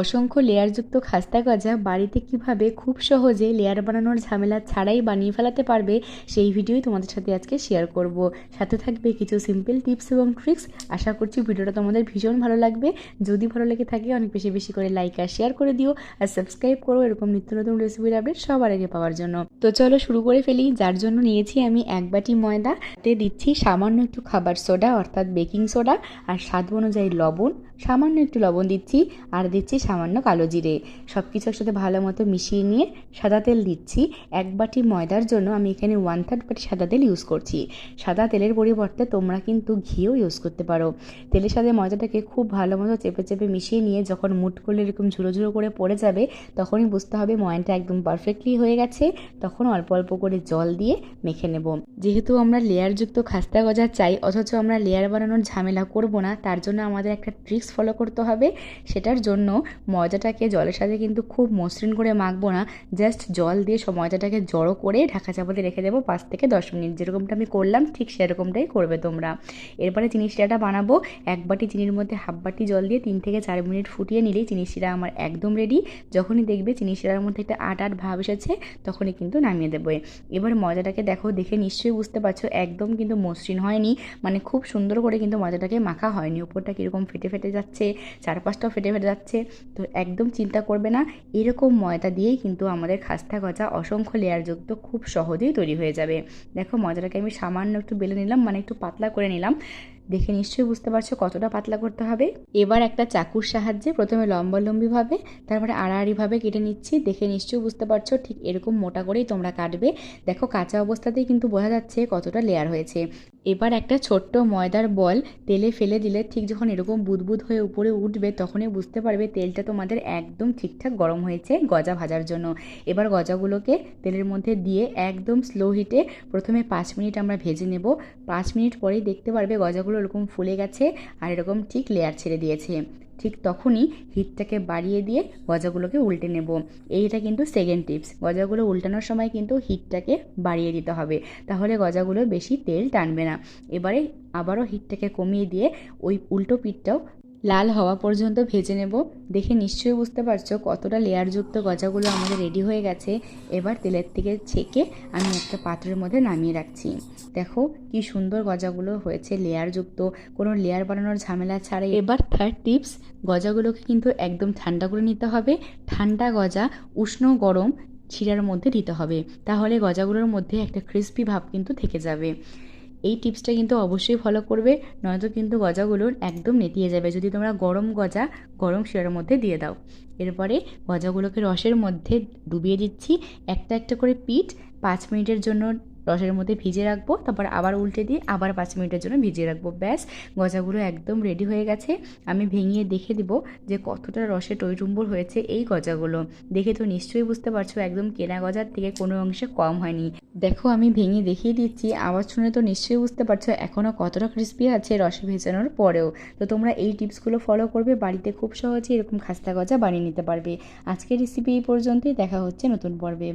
অসংখ্য লেয়ারযুক্ত খাস্তা গজা বাড়িতে কীভাবে খুব সহজে লেয়ার বানানোর ঝামেলা ছাড়াই বানিয়ে ফেলাতে পারবে, সেই ভিডিওই তোমাদের সাথে আজকে শেয়ার করব। সাথে থাকবে কিছু সিম্পল টিপস এবং ট্রিক্স আশা করছি ভিডিওটা তোমাদের ভীষণ ভালো লাগবে। যদি ভালো লেগে থাকে, অনেক বেশি বেশি করে লাইক আর শেয়ার করে দিও। আর সাবস্ক্রাইব করো, এরকম নিত্য নতুন রেসিপির আপডেট সবার আগে পাওয়ার জন্য। তো চলো শুরু করে ফেলি। যার জন্য নিয়েছি আমি এক বাটি ময়দা। তে দিচ্ছি সামান্য একটু খাবার সোডা, অর্থাৎ বেকিং সোডা আর স্বাদ অনুযায়ী লবণ। সামান্য একটু লবণ দিচ্ছি। আর দিচ্ছি সামান্য কালো জিরে। সব কিছু একসাথে ভালো মতো মিশিয়ে নিয়ে সাদা তেল দিচ্ছি। এক বাটি ময়দার জন্য আমি এখানে ওয়ান থার্ড বাটি সাদা তেল ইউজ করছি। সাদা তেলের পরিবর্তে তোমরা কিন্তু ঘিও ইউজ করতে পারো। তেলের সাথে ময়দাটাকে খুব ভালো মতো চেপে চেপে মিশিয়ে নিয়ে যখন মুট করলে এরকম ঝুড়ো ঝুড়ো করে পড়ে যাবে, তখনই বুঝতে হবে ময়নটা একদম পারফেক্টলি হয়ে গেছে। তখন অল্প অল্প করে জল দিয়ে মেখে নেব। যেহেতু আমরা লেয়ারযুক্ত খাস্তা গজা চাই, অথচ আমরা লেয়ার বানানোর ঝামেলা করব না, তার জন্য আমাদের একটা ট্রিক্স ফলো করতে হবে। সেটার জন্য ময়দাটাকে জলের সাথে কিন্তু খুব মসৃণ করে মাখবো না জাস্ট জল দিয়ে সব ময়দাটাকে জড়ো করে ঢাকা চাপাতে রেখে দেবো পাঁচ থেকে দশ মিনিট। যেরকমটা আমি করলাম, ঠিক সেরকমটাই করবে তোমরা। এরপরে চিনি শিরাটা বানাবো। এক বাটি চিনির মধ্যে হাফ বাটি জল দিয়ে তিন থেকে চার মিনিট ফুটিয়ে নিলেই চিনি শিরা আমার একদম রেডি যখনই দেখবে চিনি শিরার মধ্যে একটা আট আট ভাব এসেছে, তখনই কিন্তু নামিয়ে দেবো। এবার মজাটাকে দেখো, দেখে নিশ্চয়ই বুঝতে পারছ, একদম কিন্তু মসৃণ হয়নি। মানে খুব সুন্দর করে কিন্তু মজাটাকে মাখা হয়নি। উপরটা কীরকম ফেটে ফেটে যাচ্ছে, চারপাশটাও ফেটে ফেটে যাচ্ছে। তো একদম চিন্তা করবে না, এরকম ময়দা দিয়েই কিন্তু আমাদের খাস্তা গজা অসংখ্য লেয়ারযুক্ত খুব সহজেই তৈরি হয়ে যাবে। দেখো ময়দাটাকে আমি সামান্য একটু বেলে নিলাম মানে একটু পাতলা করে নিলাম। দেখে নিশ্চয়ই বুঝতে পারছ কতটা পাতলা করতে হবে। এবার একটা চাকুর সাহায্যে প্রথমে লম্বালম্বিভাবে তারপরে আড়াআড়িভাবে কেটে নিচ্ছি, দেখে নিশ্চয়ই বুঝতে পারছ ঠিক এরকম মোটা করেই তোমরা কাটবে। দেখো কাঁচা অবস্থাতেই কিন্তু বোঝা যাচ্ছে কতটা লেয়ার হয়েছে। এবার একটা ছোট্ট ময়দার বল তেলে ফেলে দিলে ঠিক যখন এরকম বুদবুদ হয়ে উপরে উঠবে তখনই বুঝতে পারবে তেলটা তোমাদের একদম ঠিকঠাক গরম হয়েছে গজা ভাজার জন্য। এবার গজাগুলোকে তেলের মধ্যে দিয়ে একদম স্লো হিটে প্রথমে পাঁচ মিনিট আমরা ভেজে নেব। পাঁচ মিনিট পরেই দেখতে পারবে গজাগুলো এরকম ফুলে গেছে আর এরকম ঠিক লেয়ার ছেড়ে দিয়েছে। ঠিক তখনই হিটটাকে বাড়িয়ে দিয়ে গজাগুলোকে উল্টে নেব। এইটা কিন্তু সেকেন্ড টিপস গজাগুলো উল্টানোর সময় কিন্তু হিটটাকে বাড়িয়ে দিতে হবে। তাহলে গজাগুলো বেশি তেল টানবে না। এবারে আবারও হিটটাকে কমিয়ে দিয়ে ওই উল্টো পিঠটাও লাল হওয়া পর্যন্ত ভেজে নেব। দেখে নিশ্চয়ই বুঝতে পারছ কতটা লেয়ারযুক্ত গজাগুলো আমাদের রেডি হয়ে গেছে। এবার তেলের থেকে ছেঁকে আমি একটা পাত্রের মধ্যে নামিয়ে রাখছি। দেখো কি সুন্দর গজাগুলো হয়েছে লেয়ারযুক্ত। কোনো লেয়ার বানানোর ঝামেলা ছাড়াই এবার থার্ড টিপস গজাগুলোকে কিন্তু একদম ঠান্ডা করে নিতে হবে। ঠান্ডা গজা উষ্ণ গরম শিরার মধ্যে দিতে হবে। তাহলে গজাগুলোর মধ্যে একটা ক্রিস্পি ভাব কিন্তু থেকে যাবে। এই টিপসটা কিন্তু অবশ্যই ফলো করবে, নয়তো কিন্তু গজাগুলোর একদম নেতিয়ে যাবে। যদি তোমরা গরম গজা, গরম শিরার মধ্যে দিয়ে দাও। এরপরে গজাগুলোকে রসের মধ্যে ডুবিয়ে দিচ্ছি। একটা একটা করে পিঠ পাঁচ মিনিটের জন্য রসের মধ্যে ভিজে রাখব, তারপর আবার উল্টে দিয়ে আবার পাঁচ মিনিটের জন্য ভিজিয়ে রাখব। ব্যাস, গজাগুলো একদম রেডি হয়ে গেছে। আমি ভেঙিয়ে দেখে দিব যে কতটা রসে টইটুম্বর হয়েছে এই গজাগুলো। দেখে তো নিশ্চয়ই বুঝতে পারছ, একদম কেনা গজার থেকে কোনো অংশে কম হয়নি। দেখো, আমি ভেঙে দেখিয়ে দিচ্ছি। আওয়াজ শুনে তো নিশ্চয়ই বুঝতে পারছ এখনও কতটা ক্রিস্পি আছে রসে ভেজানোর পরেও। তো তোমরা এই টিপসগুলো ফলো করবে, বাড়িতে খুব সহজে এরকম খাস্তা গজা বানিয়ে নিতে পারবে। আজকের রেসিপি এই পর্যন্তই, দেখা হচ্ছে নতুন পর্বে।